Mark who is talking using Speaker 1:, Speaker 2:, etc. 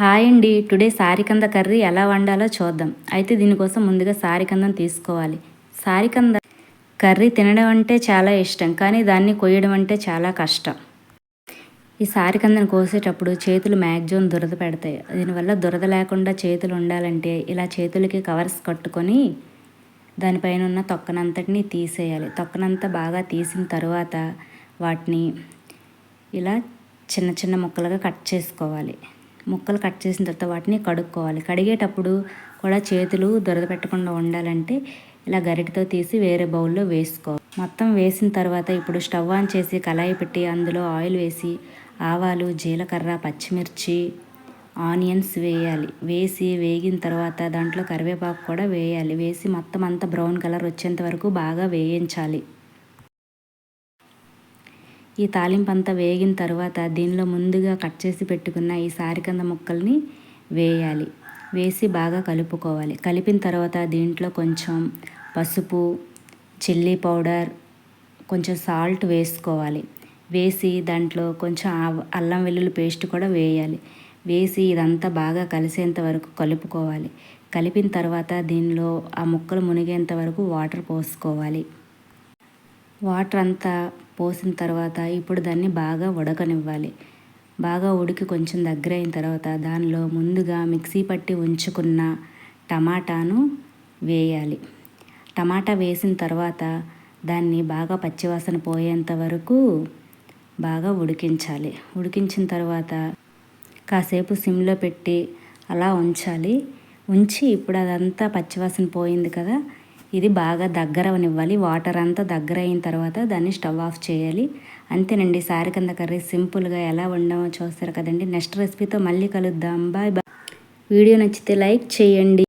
Speaker 1: Hi అండి. Today సారికంద curry ఎలా వండాలో చూద్దాం. అయితే దీనికోసం ముందుగా సారికందం తీసుకోవాలి. సారికంద కర్రీ తినడం అంటే చాలా ఇష్టం కానీ దాన్ని కొయ్యడం అంటే చాలా కష్టం. ఈ సారికందను కోసేటప్పుడు చేతులు మ్యాక్సిమం దురద పెడతాయి. దీనివల్ల దురద లేకుండా చేతులు ఉండాలంటే ఇలా చేతులకి కవర్స్ కట్టుకొని దానిపైన ఉన్న తొక్కనంతటిని తీసేయాలి. తొక్కనంతా బాగా తీసిన తర్వాత వాటిని ఇలా చిన్న చిన్న ముక్కలుగా కట్ చేసుకోవాలి. ముక్కలు కట్ చేసిన తర్వాత వాటిని కడుక్కోవాలి. కడిగేటప్పుడు కూడా చేతులు దురద పెట్టకుండా ఉండాలంటే ఇలా గరిటతో తీసి వేరే బౌల్లో వేసుకోవాలి. మొత్తం వేసిన తర్వాత ఇప్పుడు స్టవ్ ఆన్ చేసి కళాయి పెట్టి అందులో ఆయిల్ వేసి ఆవాలు జీలకర్ర పచ్చిమిర్చి ఆనియన్స్ వేయాలి. వేసి వేగిన తర్వాత దాంట్లో కరివేపాకు కూడా వేయాలి. వేసి మొత్తం అంతా బ్రౌన్ కలర్ వచ్చేంత వరకు బాగా వేయించాలి. ఈ తాలింపు అంతా వేగిన తర్వాత దీనిలో ముందుగా కట్ చేసి పెట్టుకున్న ఈ సారికంద ముక్కల్ని వేయాలి. వేసి బాగా కలుపుకోవాలి. కలిపిన తర్వాత దీంట్లో కొంచెం పసుపు చిల్లీ పౌడర్ కొంచెం సాల్ట్ వేసుకోవాలి. వేసి దాంట్లో కొంచెం అల్లం వెల్లుల్లి పేస్ట్ కూడా వేయాలి. వేసి ఇదంతా బాగా కలిసేంత వరకు కలుపుకోవాలి. కలిపిన తర్వాత దీనిలో ఆ ముక్కలు మునిగేంత వరకు వాటర్ పోసుకోవాలి. వాటర్ అంతా పోసిన తర్వాత ఇప్పుడు దాన్ని బాగా ఉడకనివ్వాలి. బాగా ఉడికి కొంచెం దగ్గర అయిన తర్వాత దానిలో ముందుగా మిక్సీ పట్టి ఉంచుకున్న టమాటాను వేయాలి. టమాటా వేసిన తర్వాత దాన్ని బాగా పచ్చివాసన పోయేంత వరకు బాగా ఉడికించాలి. ఉడికించిన తర్వాత కాసేపు సిమ్లో పెట్టి అలా ఉంచాలి. ఉంచి ఇప్పుడు అదంతా పచ్చివాసన పోయింది కదా ఇది బాగా దగ్గర అవనివ్వాలి వాటర్ అంతా దగ్గర అయిన తర్వాత దాన్ని స్టవ్ ఆఫ్ చేయాలి. అంతేనండి సారికంద కర్రీ సింపుల్గా ఎలా వండామో చూస్తారు కదండి. నెక్స్ట్ రెసిపీతో మళ్ళీ కలుద్దాం. Bye bye. వీడియో నచ్చితే లైక్ చేయండి.